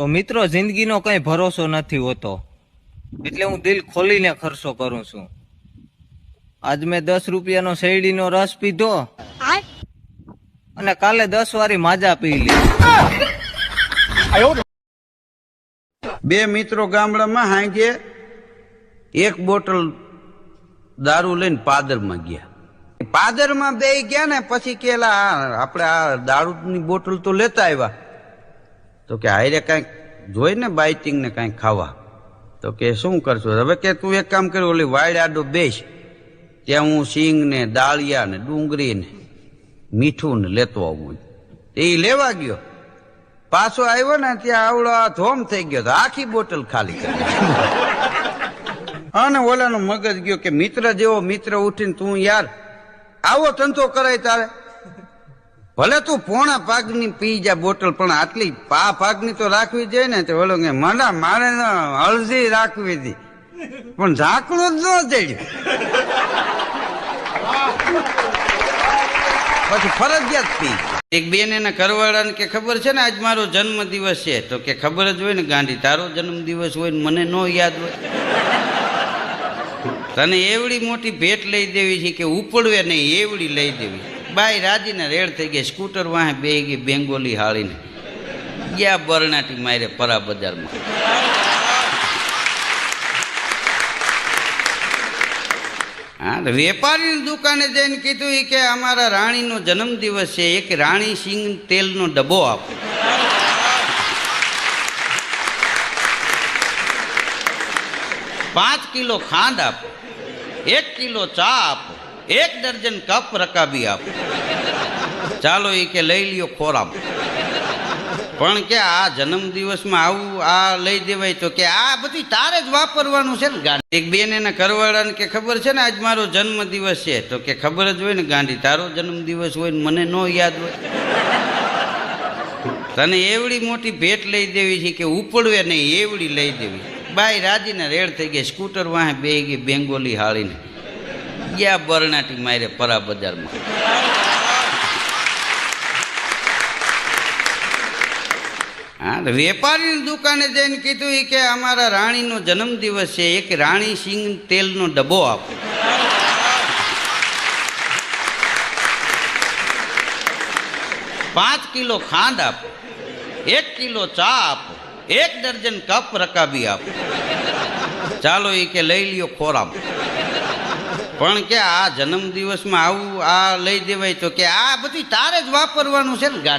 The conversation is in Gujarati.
તો મિત્રો જિંદગીનો કઈ ભરોસો નથી હોતો. એટલે હું દિલ ખોલીને ખર્ચો કરું છું. આજ મેં દસ રૂપિયાનો શેરડીનો રસ પીધો. અને કાલે દસ વારી માજા પી લીધી બે મિત્રો ગામડામાં હાંજે એક બોટલ દારૂ લઈને પાદરમાં ગયા. પાદરમાં બે ગયા ને પછી કેલા આપણે આ દારૂની બોટલ તો લેતા આવ્યા. તો કે હારે કાંઈક જોઈને બાઇટિંગને બાઇટિંગ કાંઈક ખાવા. તો કે શું કરશો? હવે કે તું એક કામ કર્યું ઓલી વાયડ આડો બેસ. ત્યાં હું સિંગ ને દાળિયા ને ડુંગળી ને મીઠું ને લેતો આવું એ લેવા ગયો. પાછો આવ્યો ને ત્યાં આવડો આ ધોમ થઈ ગયો તો આખી બોટલ ખાલી કરી અને ઓલાનો મગજ ગયો કે મિત્ર જેવો મિત્ર ઉઠીને તું યાર, આવો ધંધો કરાય તારે. ભલે તું પોણા પાકની પી જા બોટલ, પણ આટલી પા પાકની તો રાખવી જોઈએ ને, તો ઓલો કે મારા મારે હળદી રાખવી હતી પણ ઝાકડું જ ન ચડ્યું પછી ફરજિયાત પી એક બેન એના ઘરવાળાને કે ખબર છે ને, આજ મારો જન્મ દિવસ છે, તો કે ખબર જ હોય ને, ગાંધી, તારો જન્મ દિવસ હોય ને, મને ન યાદ હોય. તને એવડી મોટી ભેટ લઈ દેવી છે કે ઉપડવે નહીં, એવડી લઈ દેવી બાઈ રાજીને રેડ થઈ ગઈ, સ્કૂટર વાહે બે ગઈ, બેંગોલી હાળીને. ગયા બરણાટી મારે પરા બજારમાં હા વેપારીની દુકાને જઈને કીધું કે અમારા રાણીનો જન્મદિવસ છે, એક રાણી સિંગ તેલનો ડબ્બો આપો. પાંચ કિલો ખાંડ આપો, એક કિલો ચા આપો. એક દર્જન કપ રકાબી આપો. ચાલો એ કે લઈ લ્યો ખોરામ. પણ કે આ જન્મદિવસમાં આવું આ લઈ દેવાય તો કે આ બધી તારે જ વાપરવાનું છે ને ગાંધી એક બેન એના કરવાળાને કે ખબર છે ને આજ મારો જન્મદિવસ છે, તો કે ખબર જ હોય ને ગાંધી તારો જન્મદિવસ હોય ને મને ન યાદ હોય. તને એવડી મોટી ભેટ લઈ દેવી છે કે ઉપડવે નહીં, એવડી લઈ દેવી. બાઈ રાજીને રેડ થઈ ગઈ, સ્કૂટર વાહે બે ગઈ, બેંગોલી હાળીને. ગયા બરણાટી મારે પરા બજારમાં હા વેપારીની દુકાને જઈને કીધું કે અમારા રાણીનો જન્મદિવસ છે, એક રાણી સિંગ તેલનો ડબ્બો આપો. પાંચ કિલો ખાંડ આપો, એક કિલો ચા આપો, એક ડર્જન કપ રકાબી આપો. ચાલો એ કે લઈ લ્યો ખોરામ પણ કે આ જન્મદિવસમાં આવું આ લઈ દેવાય તો કે આ બધી તારે જ વાપરવાનું છે ને ગાડી.